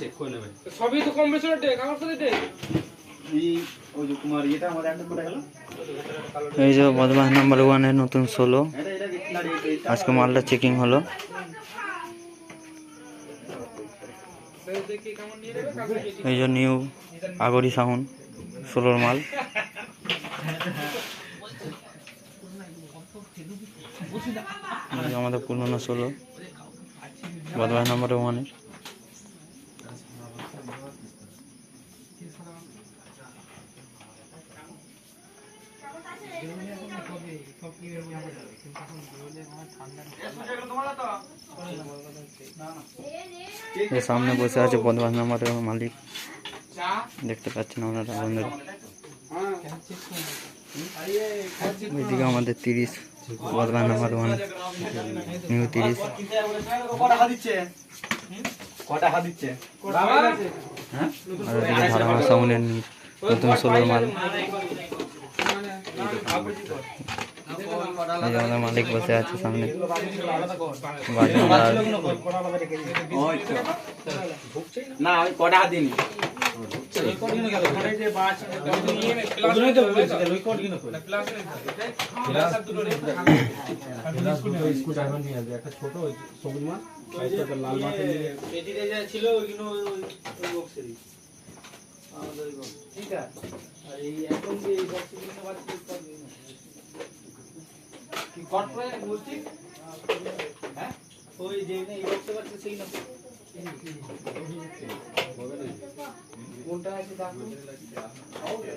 Check করে নেবে সবই তো কম বেশি ডেক আমার সাথে ডেক এই যে তোমার এটা আমাদের একটা করে গেল? এই যে বদমাস নাম্বার ওয়ানের নতুন এটা আজকে মালটা চেকিং হলো। এই যে নিউ আগরি সাউন্ড ষোলোর মাল। আমাদের পুরনো ষোলো বদমাস নাম্বার ওয়ানের সামনে বসে আছে বদমাস নাম্বারের মালিক। দেখতে পাচ্ছেন আপনারা বন্ধুরা। ওইদিকে আমাদের তিরিশ বদমাস নাম্বার ওয়ান নিউ তিরিশ। কটা হাত দিচ্ছে কটা হাত দিচ্ছে হ্যাঁ আর ওইদিকে ভাড়া সাউন্ডের নতুন ষোলোর মাল এই যে আমাদের মালিক বসে আছে সামনে বাজনার আর ওই তো। না আমি কটা হাত দিইনি কোনটা আছে দেখো